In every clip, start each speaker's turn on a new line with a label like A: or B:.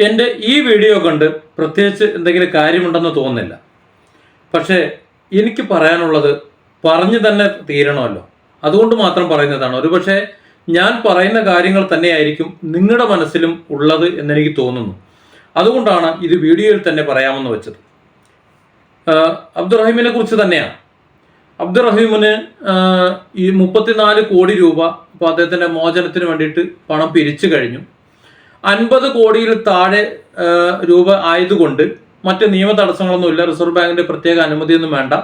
A: എന്റെ ഈ വീഡിയോ കണ്ട് പ്രത്യേകിച്ച് എന്തെങ്കിലും കാര്യമുണ്ടെന്ന് തോന്നുന്നില്ല. പക്ഷേ എനിക്ക് പറയാനുള്ളത് പറഞ്ഞു തന്നെ തീരണമല്ലോ. അതുകൊണ്ട് മാത്രം പറയുന്നതാണ്. ഒരുപക്ഷെ ഞാൻ പറയുന്ന കാര്യങ്ങൾ തന്നെയായിരിക്കും നിങ്ങളുടെ മനസ്സിലും ഉള്ളത് എന്നെനിക്ക് തോന്നുന്നു. അതുകൊണ്ടാണ് ഇത് വീഡിയോയിൽ തന്നെ പറയാമെന്ന് വെച്ചത്. അബ്ദുറഹീമിനെ കുറിച്ച് തന്നെയാണ്. അബ്ദുറഹീമിന് ഈ മുപ്പത്തിനാല് കോടി രൂപ അപ്പോൾ അദ്ദേഹത്തിന്റെ മോചനത്തിന് വേണ്ടിയിട്ട് പണം പിരിച്ചു കഴിഞ്ഞു. അൻപത് കോടിയിൽ താഴെ രൂപ ആയതുകൊണ്ട് മറ്റ് നിയമ തടസ്സങ്ങളൊന്നുമില്ല റിസർവ് ബാങ്കിന്റെ പ്രത്യേക അനുമതിയൊന്നും വേണ്ട.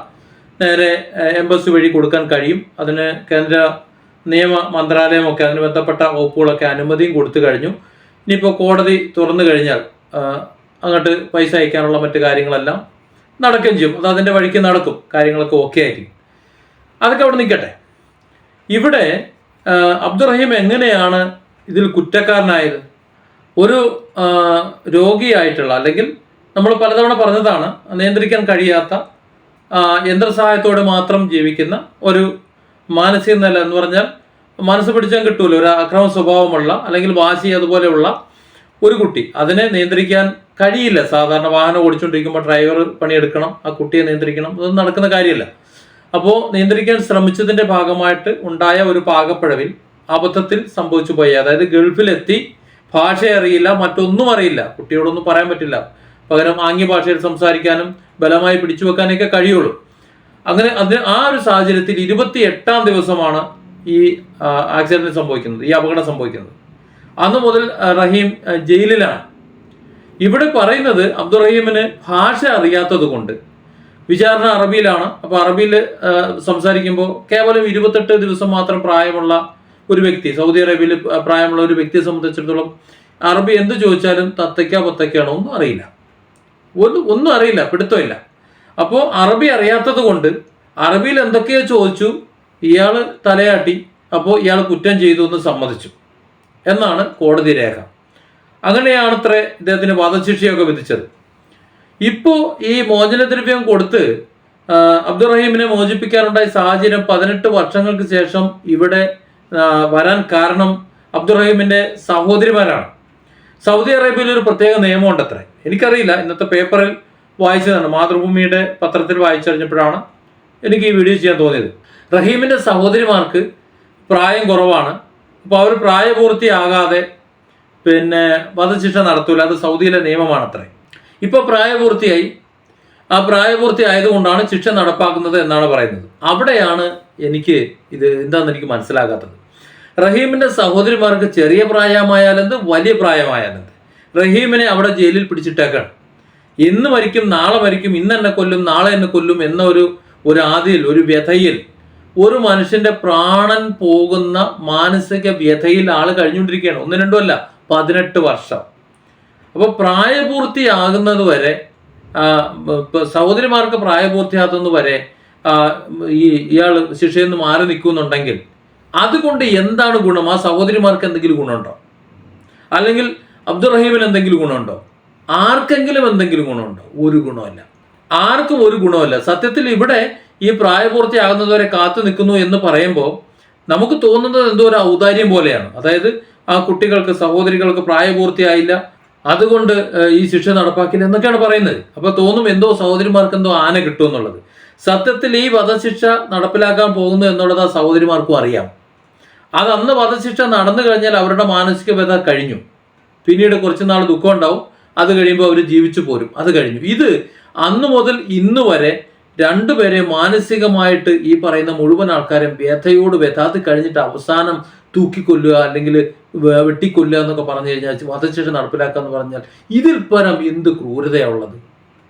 A: നേരെ എംബസി വഴി കൊടുക്കാൻ കഴിയും. അതിന് കേന്ദ്ര നിയമ മന്ത്രാലയമൊക്കെ അതിന് ബന്ധപ്പെട്ട വകുപ്പുകളൊക്കെ അനുമതിയും കൊടുത്തു കഴിഞ്ഞു. ഇനിയിപ്പോൾ കോടതി തുറന്നു കഴിഞ്ഞാൽ അങ്ങോട്ട് പൈസ അയക്കാനുള്ള മറ്റു കാര്യങ്ങളെല്ലാം നടക്കുകയും ചെയ്യും. അത് അതിന്റെ വഴിക്ക് നടക്കും. കാര്യങ്ങളൊക്കെ ഓക്കെ ആയിരിക്കും. അതൊക്കെ അവിടെ നിൽക്കട്ടെ. ഇവിടെ അബ്ദുറഹീം എങ്ങനെയാണ് ഇതിൽ കുറ്റക്കാരനായത്? ഒരു രോഗിയായിട്ടുള്ള അല്ലെങ്കിൽ നമ്മൾ പലതവണ പറഞ്ഞതാണ് നിയന്ത്രിക്കാൻ കഴിയാത്ത യന്ത്രസഹായത്തോടെ മാത്രം ജീവിക്കുന്ന ഒരു മാനസിക നില എന്ന് പറഞ്ഞാൽ മനസ്സ് പിടിച്ചാൽ കിട്ടൂല. ഒരു അക്രമ സ്വഭാവമുള്ള അല്ലെങ്കിൽ വാശി അതുപോലെയുള്ള ഒരു കുട്ടി അതിനെ നിയന്ത്രിക്കാൻ കഴിയില്ല. സാധാരണ വാഹനം ഓടിച്ചുകൊണ്ടിരിക്കുമ്പോൾ ഡ്രൈവർ പണിയെടുക്കണം ആ കുട്ടിയെ നിയന്ത്രിക്കണം അതൊന്നും നടക്കുന്ന കാര്യമല്ല. അപ്പോൾ നിയന്ത്രിക്കാൻ ശ്രമിച്ചതിന്റെ ഭാഗമായിട്ട് ഉണ്ടായ ഒരു പാകപ്പിഴവിൽ അബദ്ധത്തിൽ സംഭവിച്ചു പോയി അതായത് ഗൾഫിലെത്തി ഭാഷ അറിയില്ല മറ്റൊന്നും അറിയില്ല. കുട്ടിയോടൊന്നും പറയാൻ പറ്റില്ല. പകരം ആംഗ്യ ഭാഷയിൽ സംസാരിക്കാനും ബലമായി പിടിച്ചു വെക്കാനൊക്കെ കഴിയുള്ളൂ. അങ്ങനെ അതിന് ആ ഒരു സാഹചര്യത്തിൽ ഇരുപത്തി എട്ടാം ദിവസമാണ് ഈ ആക്സിഡന്റ് സംഭവിക്കുന്നത് ഈ അപകടം സംഭവിക്കുന്നത്. അന്ന് മുതൽ റഹീം ജയിലിലാണ്. ഇവിടെ പറയുന്നത് അബ്ദുറഹീമിന് ഭാഷ അറിയാത്തത് കൊണ്ട്. വിചാരണ അറബിയിലാണ്. അപ്പോൾ അറബിയിൽ സംസാരിക്കുമ്പോൾ കേവലം ഇരുപത്തെട്ട് ദിവസം മാത്രം പ്രായമുള്ള ഒരു വ്യക്തി സൗദി അറേബ്യയിൽ പ്രായമുള്ള ഒരു വ്യക്തിയെ സംബന്ധിച്ചിടത്തോളം അറബി എന്ത് ചോദിച്ചാലും തത്തയ്ക്ക പത്തയ്ക്കാണോ ഒന്നും അറിയില്ല. ഒന്നും ഒന്നും അറിയില്ല പിടുത്തമില്ല അപ്പോൾ അറബി അറിയാത്തത് കൊണ്ട് അറബിയിൽ എന്തൊക്കെയോ ചോദിച്ചു ഇയാൾ തലയാട്ടി അപ്പോൾ ഇയാൾ കുറ്റം ചെയ്തു എന്ന് സമ്മതിച്ചു. എന്നാണ് കോടതി രേഖ. അങ്ങനെയാണത്രേ ഇദ്ദേഹത്തിന് വധശിക്ഷയൊക്കെ വിധിച്ചത്. ഇപ്പോൾ ഈ മോചനദ്രവ്യം കൊടുത്ത് അബ്ദുറഹീമിനെ മോചിപ്പിക്കാനുണ്ടായ സാഹചര്യം പതിനെട്ട് വർഷങ്ങൾക്ക് ശേഷം ഇവിടെ വരാൻ കാരണം അബ്ദുറഹീമിന്റെ സഹോദരിമാരാണ്. സൗദി അറേബ്യയിൽ ഒരു പ്രത്യേക നിയമമുണ്ട് അത്രേ എനിക്കറിയില്ല ഇന്നത്തെ പേപ്പറിൽ വായിച്ചതാണ്. മാതൃഭൂമിയുടെ പത്രത്തിൽ വായിച്ചറിഞ്ഞപ്പോഴാണ് എനിക്ക് ഈ വീഡിയോ ചെയ്യാൻ തോന്നിയത്. റഹീമിന്റെ സഹോദരിമാർക്ക് പ്രായം കുറവാണ്. അപ്പോൾ അവർ പ്രായപൂർത്തിയാകാതെ പിന്നെ വധശിക്ഷ നടത്തൂല. അത് സൗദിയിലെ നിയമമാണത്രേ. ഇപ്പോൾ പ്രായപൂർത്തിയായി. ആ പ്രായപൂർത്തി ആയതുകൊണ്ടാണ് ശിക്ഷ നടപ്പാക്കുന്നത് എന്നാണ് പറയുന്നത്. അവിടെയാണ് എനിക്ക് ഇത് എന്താണെന്ന് എനിക്ക് മനസ്സിലാകാത്തത്. റഹീമിന്റെ സഹോദരിമാർക്ക് ചെറിയ പ്രായമായാലെന്ത് വലിയ പ്രായമായാലെന്ത്? റഹീമിനെ അവിടെ ജയിലിൽ പിടിച്ചിട്ടേക്കാണ്. ഇന്ന് മരിക്കും നാളെ മരിക്കും ഇന്ന് എന്നെ കൊല്ലും നാളെ എന്നെ കൊല്ലും എന്ന ഒരു ഒരു ആദിയിൽ ഒരു വ്യഥയിൽ ഒരു മനുഷ്യന്റെ പ്രാണൻ പോകുന്ന മാനസിക വ്യഥയിൽ ആൾ കഴിഞ്ഞുകൊണ്ടിരിക്കുകയാണ്. ഒന്ന് രണ്ടുമല്ല പതിനെട്ട് വർഷം. അപ്പോൾ പ്രായപൂർത്തിയാകുന്നത് വരെ സഹോദരിമാർക്ക് പ്രായപൂർത്തിയാകുന്നത് വരെ ഈ ഇയാൾ ശിക്ഷയിൽ നിന്ന് മാറി നിൽക്കുന്നുണ്ടെങ്കിൽ അതുകൊണ്ട് എന്താണ് ഗുണം? ആ സഹോദരിമാർക്ക് എന്തെങ്കിലും ഗുണമുണ്ടോ? അല്ലെങ്കിൽ അബ്ദുറഹീമിന് എന്തെങ്കിലും ഗുണമുണ്ടോ? ആർക്കെങ്കിലും എന്തെങ്കിലും ഗുണമുണ്ടോ? ഒരു ഗുണമല്ല ആർക്കും ഒരു ഗുണമല്ല സത്യത്തിൽ ഇവിടെ ഈ പ്രായപൂർത്തിയാകുന്നതുവരെ കാത്തു നിൽക്കുന്നു എന്ന് പറയുമ്പോൾ നമുക്ക് തോന്നുന്നത് എന്തോ ഒരു ഔദാര്യം പോലെയാണ്. അതായത് ആ കുട്ടികൾക്ക് സഹോദരികൾക്ക് പ്രായപൂർത്തിയായില്ല. അതുകൊണ്ട് ഈ ശിക്ഷ നടപ്പാക്കില്ല എന്നൊക്കെയാണ് പറയുന്നത്. അപ്പൊ തോന്നും എന്തോ സഹോദരിമാർക്ക് എന്തോ ആന കിട്ടും എന്നുള്ളത്. സത്യത്തിൽ ഈ വധശിക്ഷ നടപ്പിലാക്കാൻ പോകുന്നു എന്നുള്ളത് ആ സഹോദരിമാർക്കും അറിയാം. അത് അന്ന് വധശിക്ഷ നടന്നു കഴിഞ്ഞാൽ അവരുടെ മാനസിക വ്യത കഴിഞ്ഞു. പിന്നീട് കുറച്ച് നാൾ ദുഃഖം ഉണ്ടാവും. അത് കഴിയുമ്പോൾ അവർ ജീവിച്ചു പോരും. അത് കഴിഞ്ഞു. ഇത് അന്നു മുതൽ ഇന്ന് വരെ രണ്ടുപേരെ മാനസികമായിട്ട് ഈ പറയുന്ന മുഴുവൻ ആൾക്കാരും വ്യഥയോട് വ്യഥാത്തി കഴിഞ്ഞിട്ട് അവസാനം തൂക്കിക്കൊല്ലുക അല്ലെങ്കിൽ വെട്ടിക്കൊല്ലുക എന്നൊക്കെ പറഞ്ഞു കഴിഞ്ഞാൽ വധശിക്ഷ നടപ്പിലാക്കുക എന്ന് പറഞ്ഞാൽ ഇതിൽ പരം എന്ത് ക്രൂരതയുള്ളത്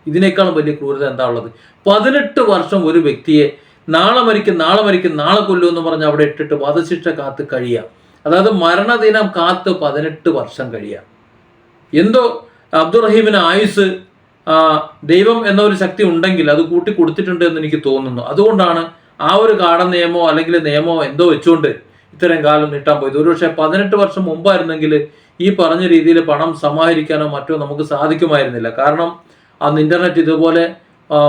A: ഇതിനേക്കാളും വലിയ ക്രൂരത എന്താ ഉള്ളത്? പതിനെട്ട് വർഷം ഒരു വ്യക്തിയെ നാളെ മരിക്കും നാളെ മരിക്കും നാളെ കൊല്ലും എന്ന് പറഞ്ഞ് അവിടെ ഇട്ടിട്ട് വധശിക്ഷ കാത്ത് കഴിയുക അതായത് മരണദിനം കാത്ത് പതിനെട്ട് വർഷം കഴിയുക എന്തോ അബ്ദുറഹീമിന് ആയുസ് ദൈവം എന്ന ഒരു ശക്തി ഉണ്ടെങ്കിൽ അത് കൂട്ടി കൊടുത്തിട്ടുണ്ട് എന്ന് എനിക്ക് തോന്നുന്നു. അതുകൊണ്ടാണ് ആ ഒരു കാട നിയമോ അല്ലെങ്കിൽ നിയമമോ എന്തോ വെച്ചുകൊണ്ട് ഇത്രയും കാലം നീട്ടാൻ പോയത്. ഒരുപക്ഷെ പതിനെട്ട് വർഷം മുമ്പായിരുന്നെങ്കിൽ ഈ പറഞ്ഞ രീതിയിൽ പണം സമാഹരിക്കാനോ മറ്റോ നമുക്ക് സാധിക്കുമായിരുന്നില്ല. കാരണം അന്ന് ഇന്റർനെറ്റ് ഇതുപോലെ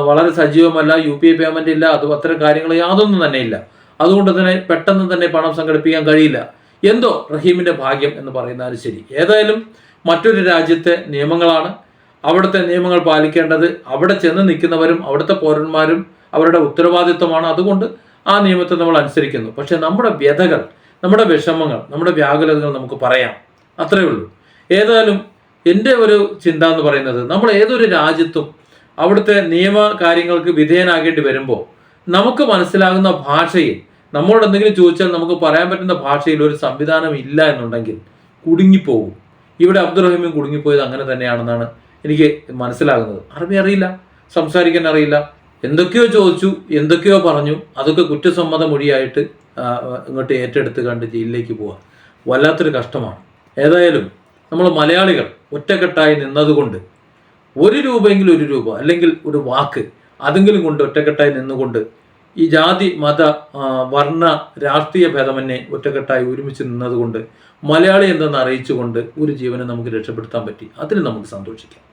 A: വളരെ സജീവമല്ല യു പി ഐ പേയ്മെന്റ് ഇല്ല അത് അത്തരം കാര്യങ്ങൾ യാതൊന്നും തന്നെ ഇല്ല. അതുകൊണ്ട് തന്നെ പെട്ടെന്ന് തന്നെ പണം സംഘടിപ്പിക്കാൻ കഴിയില്ല. എന്തോ റഹീമിന്റെ ഭാഗ്യം എന്ന് പറയുന്നത് ശരി? ഏതായാലും മറ്റൊരു രാജ്യത്തെ നിയമങ്ങളാണ്. അവിടുത്തെ നിയമങ്ങൾ പാലിക്കേണ്ടത് അവിടെ ചെന്ന് നിൽക്കുന്നവരും അവിടുത്തെ പൗരന്മാരും അവരുടെ ഉത്തരവാദിത്വമാണ്. അതുകൊണ്ട് ആ നിയമത്തെ നമ്മൾ അനുസരിക്കുന്നു. പക്ഷെ നമ്മുടെ വ്യഥകൾ നമ്മുടെ വിഷമങ്ങൾ നമ്മുടെ വ്യാകുലതകൾ നമുക്ക് പറയാം. അത്രയേ ഉള്ളൂ. ഏതായാലും എന്റെ ഒരു ചിന്ത എന്ന് പറയുന്നത് നമ്മൾ ഏതൊരു രാജ്യത്തും അവിടുത്തെ നിയമ കാര്യങ്ങൾക്ക് വിധേയനാകേണ്ടി വരുമ്പോൾ നമുക്ക് മനസ്സിലാകുന്ന ഭാഷയിൽ നമ്മളോട് എന്തെങ്കിലും ചോദിച്ചാൽ നമുക്ക് പറയാൻ പറ്റുന്ന ഭാഷയിൽ ഒരു സംവിധാനം ഇല്ല എന്നുണ്ടെങ്കിൽ കുടുങ്ങിപ്പോകും. ഇവിടെ അബ്ദുറഹിമും കുടുങ്ങിപ്പോയത് അങ്ങനെ തന്നെയാണെന്നാണ് എനിക്ക് മനസ്സിലാകുന്നത്. അറബി അറിയില്ല. സംസാരിക്കാൻ അറിയില്ല. എന്തൊക്കെയോ ചോദിച്ചു എന്തൊക്കെയോ പറഞ്ഞു. അതൊക്കെ കുറ്റസമ്മത മൊഴിയായിട്ട് ഇങ്ങോട്ട് ഏറ്റെടുത്ത് കണ്ട് ജയിലിലേക്ക് പോവാം. വല്ലാത്തൊരു കഷ്ടമാണ്. ഏതായാലും നമ്മൾ മലയാളികൾ ഒറ്റക്കെട്ടായി നിന്നതുകൊണ്ട് ഒരു രൂപയെങ്കിലും ഒരു രൂപ അല്ലെങ്കിൽ ഒരു വാക്ക് അതെങ്കിലും കൊണ്ട് ഒറ്റക്കെട്ടായി നിന്നുകൊണ്ട് ഈ ജാതി മത വർണ രാഷ്ട്രീയ ഭേദമന്യേ ഒറ്റക്കെട്ടായി ഒരുമിച്ച് നിന്നതുകൊണ്ട് മലയാളി എന്തെന്ന് അറിയിച്ചുകൊണ്ട് ഒരു ജീവനെ നമുക്ക് രക്ഷപ്പെടുത്താൻ പറ്റി. അതിന് നമുക്ക് സന്തോഷിക്കാം.